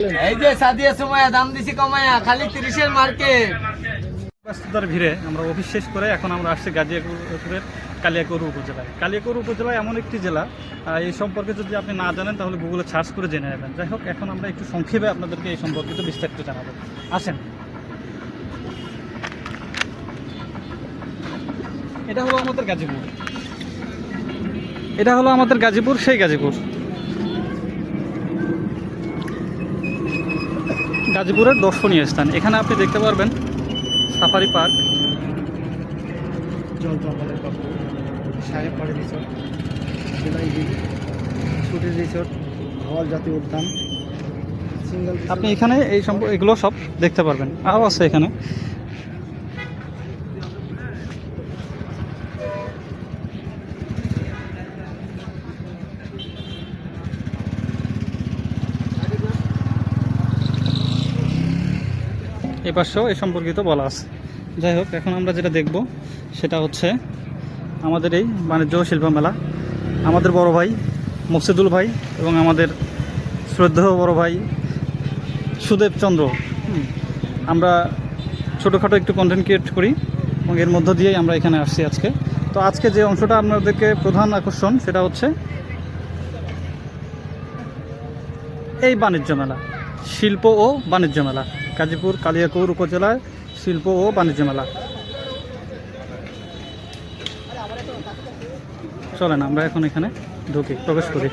এই যে সাদিয়া দিছি কমায়া খালি তিরিশের মার্কেট। ভিড়ে আমরা করে এখন আমরা আসছি উপজেলায়। কালিয়াকৈর এমন একটি জেলা এই সম্পর্কে যদি আপনি না জানেন, তাহলে সার্চ করে জেনে যাই হোক, এখন আমরা একটু সংক্ষেপে আপনাদেরকে এই বিস্তারিত এটা হলো আমাদের গাজীপুর। এটা হলো আমাদের গাজীপুর, সেই গাজীপুর। গাজীপুরের দর্শনীয় স্থান। এখানে আপনি দেখতে পারবেন সাফারি পার্ক। জল জঙ্গলের গল্প। সাহেব পাড়ি রিসোর্ট জেলাই বিল রিসোর্ট হল জাতীয় উদ্যান। সিঙ্গেল আপনি এখানে এই সম্প এগুলো সব দেখতে পারবেন। আরও আছে এখানে। এ পাশেও এ সম্পর্কিত বলা আছে। যাই হোক, এখন আমরা যেটা দেখব সেটা হচ্ছে আমাদের এই বাণিজ্য শিল্প মেলা। আমাদের বড় ভাই মকসিদুল ভাই এবং আমাদের শ্রদ্ধেয় বড় ভাই সুদেব চন্দ্র। আমরা ছোটোখাটো একটু কন্টেন্ট ক্রিয়েট করি এবং এর মধ্য দিয়েই আমরা এখানে আসছি আজকে। তো আজকে যে অংশটা আপনাদেরকে প্রধান আকর্ষণ সেটা হচ্ছে এই বাণিজ্য মেলা। শিল্প ও বাণিজ্য মেলা, গাজীপুর, কালিয়াকৌর উপজেলায় শিল্প ও বাণিজ্য মেলা। চলেন, আমরা এখন এখানে ঢুকি, প্রবেশ করি।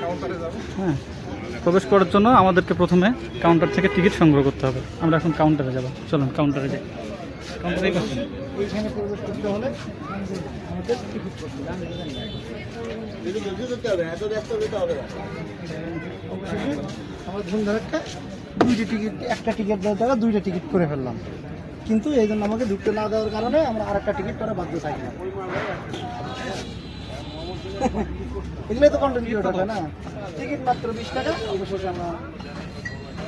হ্যাঁ প্রবেশ করার জন্য আমাদেরকে প্রথমে কাউন্টার থেকে টিকিট সংগ্রহ করতে হবে। আমরা এখন কাউন্টারে যাব। চলুন কাউন্টারে যাই। কাউন্টারে এইখানে প্রবেশ করতে হলে আমাদের টিকিট করতে হবে। অবশেষে আমরা ধুমধার একটা দুইটা টিকিট একটা টিকিট দেওয়ার দ্বারা দুইটা টিকিট করে ফেললাম। কিন্তু এই জন্য আমাকে ঢুকতে না দেওয়ার কারণে আমরা আর একটা টিকিট করা বাধ্য থাকলাম এগুলোই তো কন্টেন্ট ক্রিয়েটর না? টিকিট মাত্র বিশ টাকা অবশেষে আমরা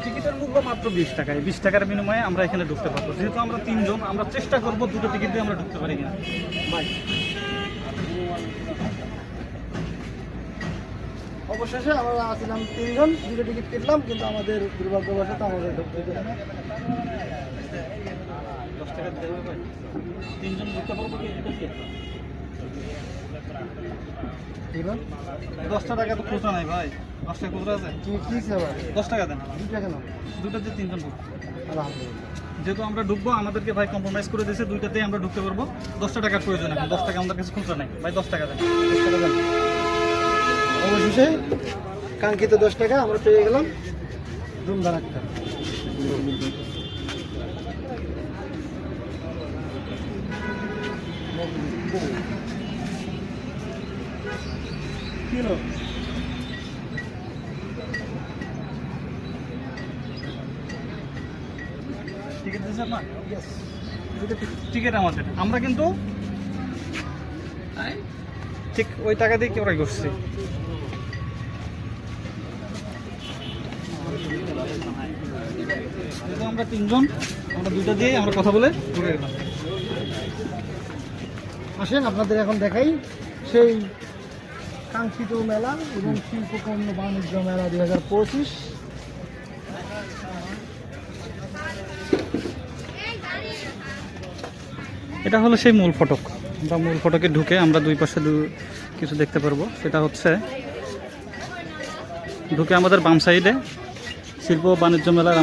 টিকিটের মূল্য মাত্র বিশ টাকায়। বিশ টাকার বিনিময়ে আমরা এখানে ঢুকতে পারব। যেহেতু আমরা তিনজন আমরা চেষ্টা করব দুটো টিকিট দিয়ে আমরা ঢুকতে পারি কিনা। বাই। অবশেষে আমরা আসছিলাম তিনজন দুটো টিকিট কিনলাম কিন্তু আমাদের দুর্ভাগ্যবশত আমাদের ঢুকতে তিনজন ঢুকতে পারব? এবার দশটা টাকা তো খুচরা নাই ভাই। দশ টাকা খুচরা আছে? কি কি দশ টাকা দেন। দুটা কেন দুটো যে তিনজন যেহেতু আমরা ঢুকবো আমাদেরকে ভাই কম্প্রোমাইজ করে দিয়েছে দুইটাতেই আমরা ঢুকতে পারব। দশটা টাকার প্রয়োজন এখন। দশ টাকা আমাদের কাছে খুচরা নাই। ভাই দশ টাকা দেন। দশ টাকা দেন। অবশেষে কাঙ্ক্ষিত দশ টাকা আমরা পেয়ে গেলাম। ধুমধার একটা টিকিট দিয়েছে আপনার? Yes. টিকিট আমাদের আমরা কিন্তু ঠিক ওই টাকা দিয়ে কি ওরাই করছি। আমরা তিনজন আমরা দুইটা দিয়ে আমরা কথা বলে গেলাম। আসেন আপনাদের এখন দেখাই সেই কাঙ্ক্ষিত মেলা এবং শিল্পকর্ম বাণিজ্য মেলা দুই পঁচিশ। এটা হলো সেই মূল ফটক। বা মূল ফটকে ঢুকে আমরা দুই পাশে দু- কিছু দেখতে পারব। সেটা হচ্ছে ঢুকে আমাদের বাম সাইডে শিল্প বাণিজ্য মেলার